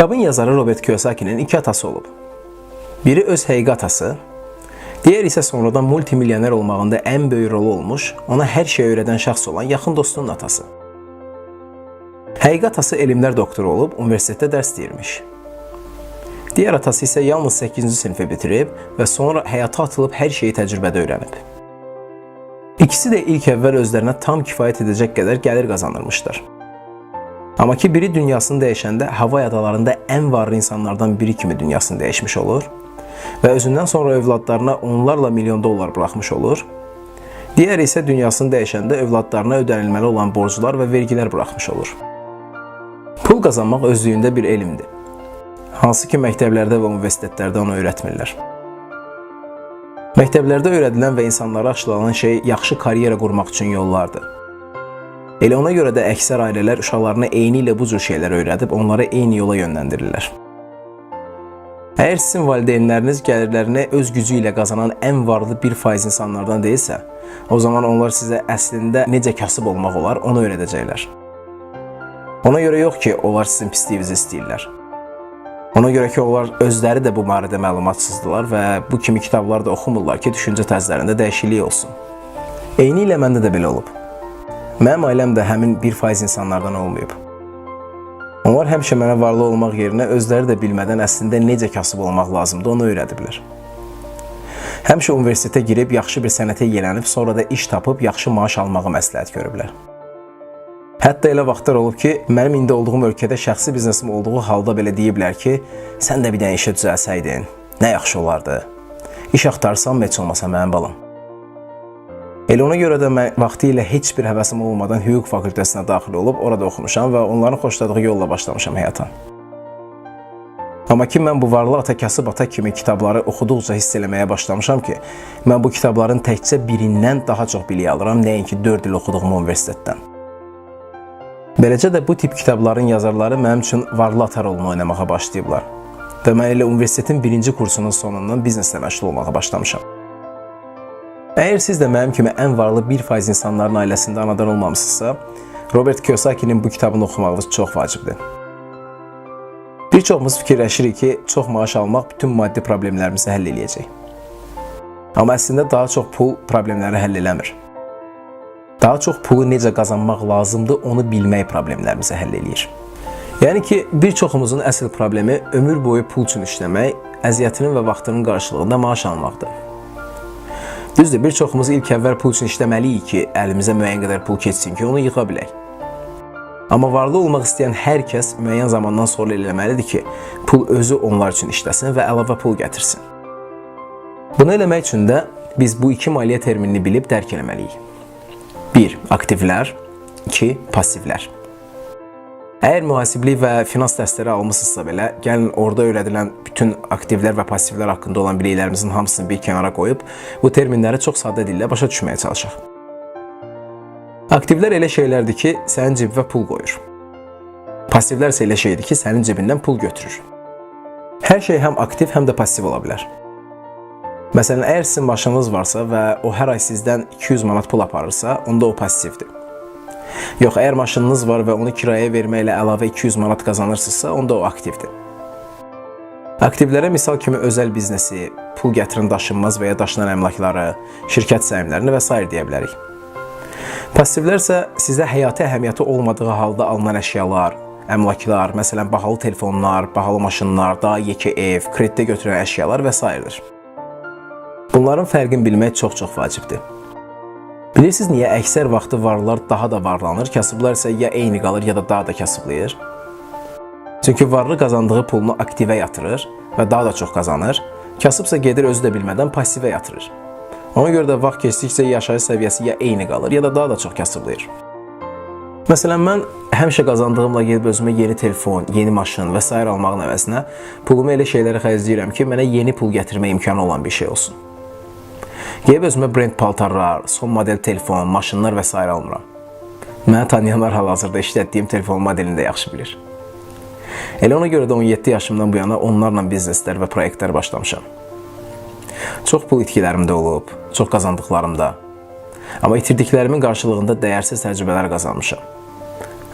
Kitabın yazarı Robert Kiyosaki'nin iki atası olub. Biri öz həqiqi atası, diğer isə sonradan multimilyoner olmağında ən böyük rolu olmuş, ona hər şey öyrədən şəxs olan yaxın dostunun atası. Həqiqi atası elmlər doktoru olub, universitetdə dərs deyirmiş. Diğer atası isə yalnız 8-ci sinfi bitirib və sonra həyata atılıb hər şeyi təcrübədə öyrənib. İkisi də ilk əvvəl özlərinə tam kifayət edəcək qədər gəlir qazanırmışlar. Amma ki biri dünyasını dəyişəndə Havay adalarında ən varlı insanlardan biri kimi dünyasını dəyişmiş olur və özündən sonra övladlarına onlarla milyon dollar buraxmış olur. Digəri isə dünyasını dəyişəndə övladlarına ödənilməli olan borclar və vergilər buraxmış olur. Pul qazanmaq özlüyündə bir elmdir. Hansı ki məktəblərdə və universitetlərdə onu öyrətmirlər. Məktəblərdə öyrədilən və insanlara aşılanan şey yaxşı karyera qurmaq üçün yollardır. Elə ona görə də əksər ailələr uşaqlarına eyni ilə bu cür şeylər öyrədib onları eyni yola yönləndirirlər. Əgər sizin valideynləriniz gəlirlərini öz gücü ilə qazanan ən varlı 1% insanlardan deyilsə, o zaman onlar sizə əslində necə kasıb olmaq olar, onu öyrədəcəklər. Ona görə yox ki, onlar sizin pisliyinizi istəyirlər. Ona görə ki, onlar özləri də bu barədə məlumatsızdılar və bu kimi kitablar da oxumurlar ki, düşüncə tərzlərində dəyişiklik olsun. Eyni ilə məndə də belə olub. Mənim ailəm də həmin 1% insanlardan olmayıb. Onlar həmişə mənə varlı olmaq yerinə özləri də bilmədən əslində necə kasıb olmaq lazımdır, onu öyrədiblər. Həmişə universitetə girib yaxşı bir sənətə yiyələnib, sonra da iş tapıb yaxşı maaş almağı məsləhət görüblər. Hətta elə vaxtlar olub ki, mənim indi olduğum ölkədə şəxsi biznesim olduğu halda belə deyiblər ki, sən də bir dənə işə düzəlsəydin, nə yaxşı olardı. İş axtarsan heç olmasa mənim balam. Elə ona görə də mən vaxtı ilə heç bir həvəsim olmadan hüquq fakültəsinə daxil olub orada oxumuşam və onların xoşladığı yolla başlamışam həyata. Amma ki mən bu varlı ata kasıb ata kimi kitabları oxuduqca hiss eləməyə başlamışam ki, mən bu kitabların təkcə birindən daha çox bilik alıram, nəinki 4 il oxuduğum universitetdən. Beləcə də bu tip kitabların yazarları mənim üçün varlı ata rolunu oynamağa başlayıblar. Və mən elə universitetin birinci kursunun sonundan bizneslə məşğul olmağa başlamışam. Əgər siz də mənim kimi ən varlı 1% insanların ailəsində anadan olmamısınızsa, Robert Kiyosakinin bu kitabını oxumağınız çox vacibdir. Bir çoxumuz fikirləşirik ki, çox maaş almaq bütün maddi problemlərimizi həll eləyəcək. Amma əslində daha çox pul problemləri həll eləmir. Daha çox pulu necə qazanmaq lazımdır, onu bilmək problemlərimizi həll eləyir. Yəni ki, bir çoxumuzun əsl problemi ömür boyu pul üçün işləmək, əziyyətinin və vaxtının qarşılığında maaş almaqdır. Düzdür, bir çoxumuz ilk əvvəl pul üçün işləməliyik ki, əlimizə müəyyən qədər pul keçsin ki, onu yığa bilək. Amma varlı olmaq istəyən hər kəs müəyyən zamandan sonra eləməlidir ki, pul özü onlar üçün işləsin və əlavə pul gətirsin. Bunu eləmək üçün də biz bu iki maliyyə terminini bilib dərk etməliyik. 1. Aktivlər 2. Passivlər Əgər mühasiblik və finans dərsləri almısınızsa belə, gəlin orada öyrədilən bütün aktivlər və passivlər haqqında olan biliklərimizin hamısını bir kənara qoyub bu terminləri çox sadə dillə başa düşməyə çalışaq. Aktivlər elə şeylərdir ki, sənin cibinə pul qoyur. Passivlər isə elə şeydir ki, sənin cibindən pul götürür. Hər şey həm aktiv, həm də passiv ola bilər. Məsələn, əgər sizin maşınınız varsa və o hər ay sizdən 200 manat pul aparırsa, onda o passivdir. Yox, əgər maşınınız var və onu kirayəyə verməklə əlavə 200 manat qazanırsınızsa, onda o aktivdir. Aktivlərə misal kimi özəl biznesi, pul gətirin daşınmaz və ya daşınan əmlakları, şirkət səhmlərini və s. deyə bilərik. Passivlər isə sizə həyati əhəmiyyəti olmadığı halda alınan əşyalar, əmlaklar, məsələn, bahalı telefonlar, bahalı maşınlar, daha yekə ev, kreditə götürülən əşyalar və s. Bunların fərqini bilmək çox-çox vacibdir. Bilirsiniz niyə əksər vaxtı varlılar daha da varlanır, kasıblar isə ya eyni qalır, ya da daha da kasıblayır? Çünki varlı qazandığı pulunu aktivə yatırır və daha da çox qazanır. Kasıbsa gedir özü də bilmədən passivə yatırır. Ona görə də vaxt keçdikcə yaşayış səviyyəsi ya eyni qalır, ya da daha da çox kasıblayır. Məsələn, mən həmişə qazandığımla gedib özümə yeni telefon, yeni maşın və s. almağın əvəzinə pulumu elə şeylərə xərcləyirəm ki, mənə yeni pul gətirmə imkanı olan bir şey olsun. Gedib özümə brend paltarlar, son model telefon, maşınlar və s. almıram. Məni tanıyanlar hal-hazırda işlətdiyim telefon modelini də yaxşı bilir. Elə ona görə də 17 yaşımdan bu yana onlarla bizneslər və layihələr başlamışam. Çox pul itkilərim də olub, çox qazandıqlarım da. Amma itirdiklərimin qarşılığında dəyərsiz təcrübələr qazanmışam.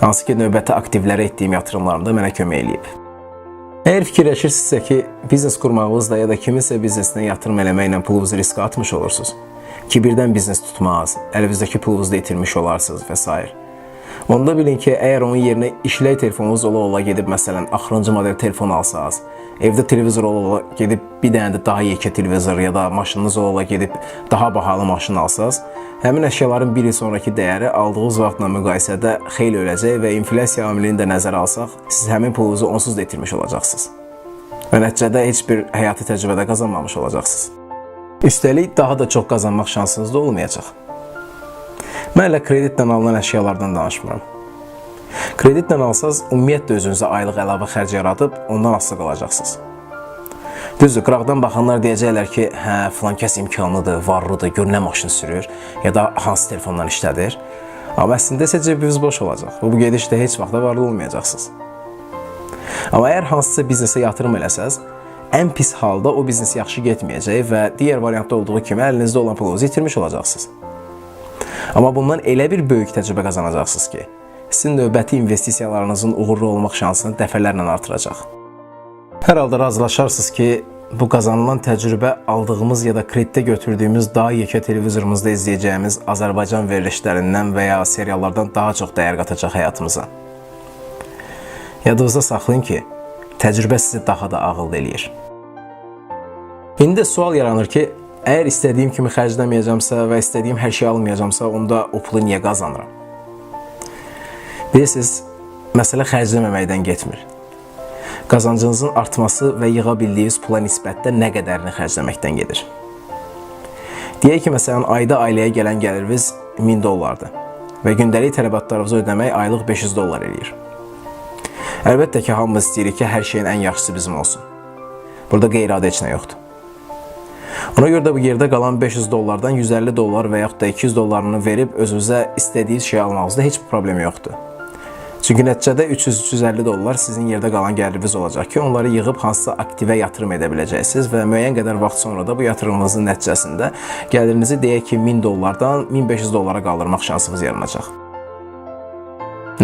Hansı ki, növbəti aktivlərə etdiyim yatırımlarımda mənə kömək eləyib. Əgər fikirləşirsinizsə ki, biznes qurmağınızla ya da kiminsə biznesinə yatırım eləməklə pulunuzu riskə atmış olursunuz ki, birdən biznes tutmaz, əlinizdəki pulunuzu da itirmiş olarsınız və s. Onda bilin ki, əgər onun yerinə işlək telefonunuz ola-ola gedib məsələn axırıncı model telefon alsaz, evdə televizor ola-ola gedib bir dənə də daha yekə televizor ya da maşınınız ola-ola gedib daha bahalı maşın alsaz, həmin əşyaların bir il sonraki dəyəri aldığınız vaxtla müqayisədə xeyli öləcək və inflyasiya amilini də nəzərə alsaq, siz həmin pulunuzu onsuz da itirmiş olacaqsınız. Və nəticədə heç bir həyati təcrübədə qazanmamış olacaqsınız. Üstəlik daha da çox qazanmaq şansınız da olmayacaq. Mən elə kreditlə alınan əşyalardan danışmıram. Kreditlə alsaz, ümumiyyətlə özünüzə aylıq əlavə xərc yaradıb ondan asılı qalacaqsınız. Düzdür, qıraqdan baxanlar deyəcəklər ki, hə, filan kəs imkanlıdır, varlıdır, gör nə maşın sürür ya da hansı telefondan işlədir. Amma əslində isə cebiniz boş olacaq. Və bu gedişdə heç vaxt da varlı olmayacaqsınız. Amma əgər hansısa biznesə yatırım eləsəz, ən pis halda o biznes yaxşı getməyəcək və digər variantda olduğu kimi əlinizdə olan pulunuzu itirmiş olacaqsınız. Amma bundan elə bir böyük təcrübə qazanacaqsınız ki, sizin növbəti investisiyalarınızın uğurlu olmaq şansını dəfələrlə artıracaq. Hər halda razılaşarsınız ki, bu qazanılan təcrübə aldığımız ya da kreditdə götürdüyümüz daha yekə televizorumuzda izləyəcəyimiz Azərbaycan verilişlərindən və ya seriallardan daha çox dəyər qatacaq həyatımıza. Yadınızda saxlayın ki, təcrübə sizi daha da ağıllı eləyir. İndi sual yaranır ki, əgər istədiyim kimi xərcləməyəcəmsə və istədiyim hər şeyi almayacamsa, onda o pulu niyə qazanıram? Bilirsiniz, məsələ xərcləməməkdən getmir. Qazancınızın artması və yığa bildiyiniz pula nisbətdə nə qədərini xərcləməkdən gedir. Deyək ki, məsələn, ayda ailəyə gələn gəliriniz 1000 dollardır və gündəlik tələbatlarınızı ödəmək aylıq 500 dollar eləyir. Əlbəttə ki, hamımız istəyirik ki, hər şeyin ən yaxşısı bizim olsun. Burada qeyri-adi heç nə yoxdur. Ona görə də bu yerdə qalan 500 dollardan 150 dollar və yaxud da 200 dollarını verib özünüzə istədiyiniz şeyi almağınızda heç problem yoxdur. Çünki nəticədə 300-350 dollar sizin yerdə qalan gəliriniz olacaq ki, onları yığıb hansısa aktivə yatırım edə biləcəksiniz və müəyyən qədər vaxt sonra da bu yatırımınızın nəticəsində gəlirinizi deyək ki, 1000 dollardan 1500 dollara qaldırmaq şansınız yaranacaq.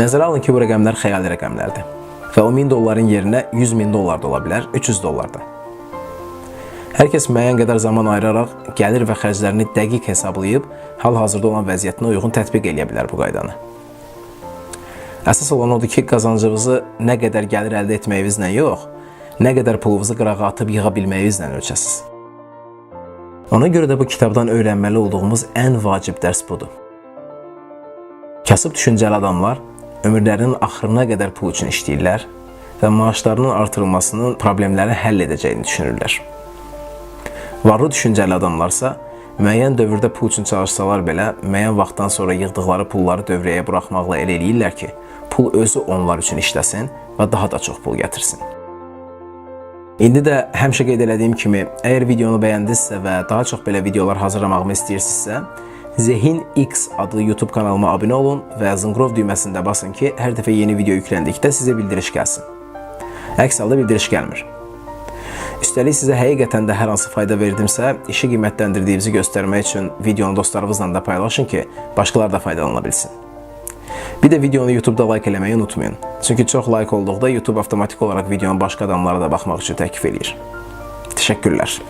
Nəzərə alın ki, bu rəqəmlər xəyali rəqəmlərdir və o 1000 dolların yerinə 100 min dollar da ola bilər, 300 dollar da. Hər kəs müəyyən qədər zaman ayıraraq gəlir və xərclərini dəqiq hesablayıb hal-hazırda olan vəziyyətinə uyğun tətbiq edə bilər bu qaydanı. Əsas olan odur ki, qazancınızı nə qədər gəlir əldə etməyinizlə yox, nə qədər pulunuzu qırağa atıb yığa bilməyinizlə ölçəsiz. Ona görə də bu kitabdan öyrənməli olduğumuz ən vacib dərs budur. Kasıb düşüncəli adamlar ömürlərinin axırına qədər pul üçün işləyirlər və maaşlarının artırılmasının problemləri həll edəcəyini düşünürlər. Varlı düşüncəli adamlarsa müəyyən dövrdə pul üçün çalışsalar belə, müəyyən vaxtdan sonra yığdıqları pulları dövrəyə buraxmaqla elə eləyirlər ki, pul özü onlar üçün işləsin və daha da çox pul gətirsin. İndi də həmişə qeyd elədiyim kimi, əgər videonu bəyəndinizsə və daha çox belə videolar hazırlamağımı istəyirsinizsə, Zehin X adlı YouTube kanalıma abunə olun və zınqrov düyməsində basın ki, hər dəfə yeni video yükləndikdə sizə bildiriş gəlsin. Əks halda bildiriş gəlmir. Üstəlik sizə həqiqətən də hər hansı fayda verdimsə, işi qiymətləndirdiyinizi göstərmək üçün videonu dostlarınızla da paylaşın ki, başqalar da faydalana bilsin. Bir də videonu YouTube-da like eləməyi unutmayın. Çünki çox like olduqda YouTube avtomatik olaraq videonun başqa adamlara da baxmaq üçün təklif eləyir. Təşəkkürlər.